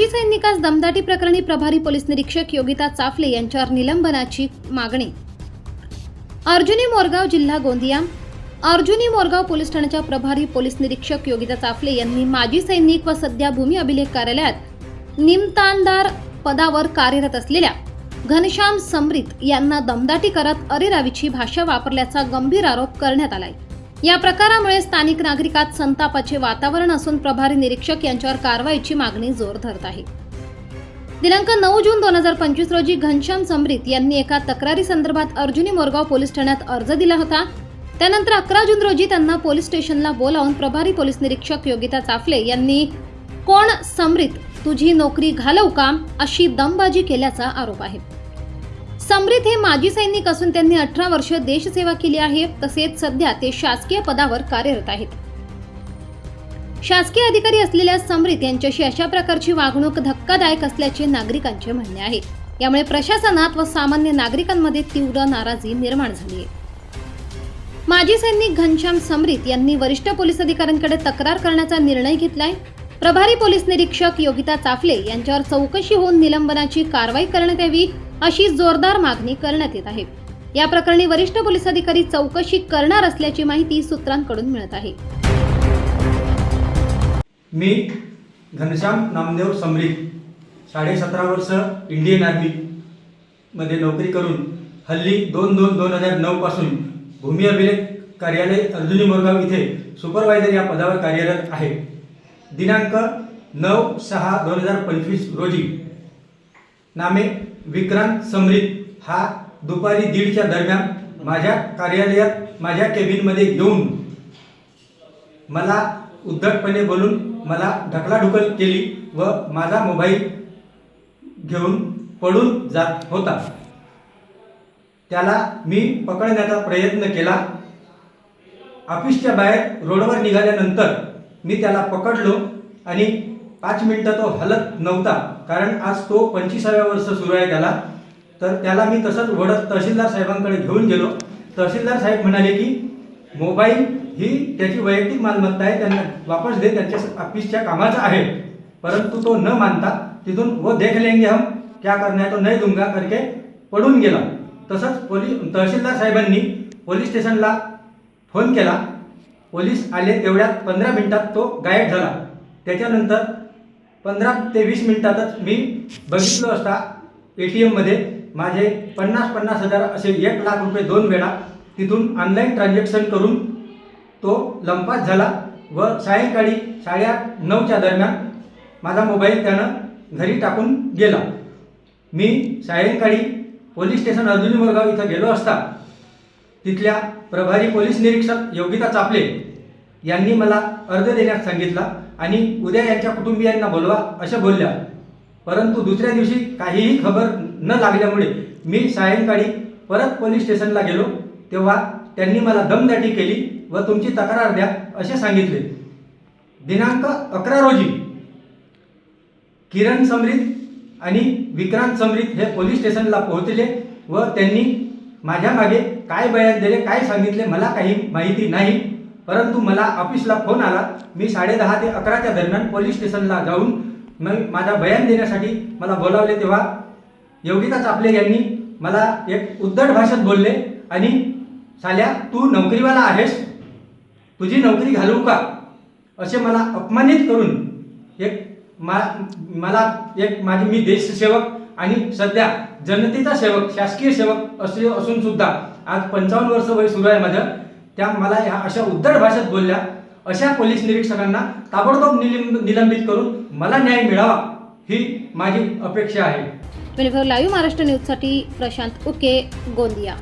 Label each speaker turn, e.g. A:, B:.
A: माजी सैनिकास दमदाटी प्रकरणी प्रभारी पोलीस निरीक्षक योगिता चाफले यांच्यावर निलंबनाची मागणी. अर्जुनी मोरगाव जिल्हा गोंदिया. अर्जुनी मोरगाव पोलीस ठाण्याच्या प्रभारी पोलीस निरीक्षक योगिता चाफले यांनी माजी सैनिक व सध्या भूमी अभिलेख कार्यालयात निमतानदार पदावर कार्यरत असलेल्या घनश्याम समृत यांना दमदाटी करत अरेरावीची भाषा वापरल्याचा गंभीर आरोप करण्यात आलाय. या प्रकारामुळे स्थानिक नागरिकात संतापाचे वातावरण असून प्रभारी निरीक्षक यांच्यावर कारवाईची मागणी जोर धरत आहे. दिनांक नऊ जून दोन हजार पंचवीस रोजी घनश्याम समृत यांनी एका तक्रारी संदर्भात अर्जुनी मोरगाव पोलीस ठाण्यात अर्ज दिला होता. त्यानंतर अकरा जून रोजी त्यांना पोलीस स्टेशनला बोलावून प्रभारी पोलीस निरीक्षक योगिता चाफले यांनी कोण समृत तुझी नोकरी घालव का? अशी दमबाजी केल्याचा आरोप आहे. समरीत हे माजी सैनिक असून त्यांनी अठरा वर्ष देशसेवा केली आहे. तसेच सध्या ते शासकीय पदावर कार्यरत आहेत. शासकीय अधिकारी असलेल्या समृद्ध यांच्याशी अशा प्रकारची वागणूक धक्कादायक असल्याचे नागरिकांचे म्हणणे आहे. यामुळे प्रशासनात व सामान्य नागरिकांमध्ये तीव्र नाराजी निर्माण झाली आहे. माजी सैनिक घनश्याम समरीत यांनी वरिष्ठ पोलीस अधिकाऱ्यांकडे तक्रार करण्याचा निर्णय घेतलाय. प्रभारी पोलीस निरीक्षक योगिता चाफले यांच्यावर चौकशी होऊन निलंबनाची कारवाई करण्यात यावी. अशी जोरदार मागणी करण्यात येत आहे. या प्रकरणी वरिष्ठ पोलीस अधिकारी चौकशी करणार असल्याची माहिती सूत्रांकडून मिळत आहे.
B: मी घनश्याम नामदेव समरीत साडेसतरा वर्ष इंडियन आर्मी मध्ये नोकरी करून हल्ली दोन दोन दोन हजार नऊ पासून भूमी अभिलेख कार्यालय अर्जुनी मोरगाव इथे सुपरवायझर या पदावर कार्यरत आहे. दिनांक नऊ सहा दोन हजार पंचवीस रोजी नामे विक्रांत समरीत हा दुपारी दीडच्या दरम्यान माझ्या कार्यालयात माझ्या केबिनमध्ये येऊन मला उद्धटपणे बोलून मला ढकलाढुकल केली व माझा मोबाईल घेऊन पळून जात होता. त्याला मी पकडण्याचा प्रयत्न केला. ऑफिसच्या बाहेर रोडवर निघाल्यानंतर मी त्याला पकडलो आणि पाच मिनटं तो हलत नव्हता. कारण आज तो पंचवीसाव्या वर्ष सुरू आहे त्याला. तर त्याला मी तसंच वडत तहसीलदार साहेबांकडे घेऊन गेलो. तहसीलदार साहेब म्हणाले की मोबाईल ही त्याची वैयक्तिक मालमत्ता आहे. त्यांना वापस दे. त्यांच्या ऑफिसच्या कामाचं आहे. परंतु तो न मानता तिथून वो देख लेंगे हम. क्या करना है तो नाही दुंगा करके पडून गेला. तसंच पोलीस तहसीलदार साहेबांनी पोलीस स्टेशनला फोन केला. पोलीस आले तेवढ्यात पंधरा मिनिटात तो गायब झाला. त्याच्यानंतर पंधरा ते वीस मिनिटातच मी बघितलं असता ए टी एममध्ये माझे पन्नास पन्नास हजार असे एक लाख रुपये दोन वेळा तिथून ऑनलाईन ट्रान्झॅक्शन करून तो लंपास झाला व सायंकाळी साडेआठ नऊच्या दरम्यान माझा मोबाईल त्यानं घरी टाकून गेला. मी सायंकाळी पोलीस स्टेशन अर्जुनी मोरगाव इथं गेलो असता. तिथल्या प्रभारी पोलीस निरीक्षक योगिता चापले यांनी मला अर्ज देण्यास सांगितला आणि उद्या यांच्या कुटुंबियांना बोलवा असं बोलल्या. परंतु दुसऱ्या दिवशी काहीही खबर न लागल्यामुळे मी सायंकाळी परत पोलीस स्टेशनला गेलो. तेव्हा त्यांनी मला दमदाटी केली व तुमची तक्रार द्या असे सांगितले. दिनांक अकरा रोजी किरण समरीत आणि विक्रांत समरीत हे पोलीस स्टेशनला पोहोचले व त्यांनी माझ्या मागे काय बयान दिले काय सांगितले मला काही माहिती नाही. परंतु मला ऑफिसला फोन आला. मी साडेदहा ते अकराच्या दरम्यान पोलीस स्टेशनला जाऊन मग माझा बयान देण्यासाठी मला बोलावले तेव्हा योगिता चापले यांनी मला एक उद्धट भाषेत बोलले आणि साल्या तू नोकरीवाला आहेस. तुझी नोकरी घालवू का? असे मला अपमानित करून एक मा मला एक माझी मी देशसेवक आणि सध्या जनतेचा सेवक शासकीय सेवक असे असून सुद्धा आज पंचावन्न वर्ष वय सुरू आहे माझं. त्या मला ह्या अशा उद्धट भाषेत बोलल्या. अशा पोलीस निरीक्षकांना ताबडतोब निलंब निलंबित करून मला न्याय मिळावा ही माझी अपेक्षा आहे.
A: ट्वेंटी फोर लाईव्ह महाराष्ट्र न्यूजसाठी प्रशांत उके गोंदिया.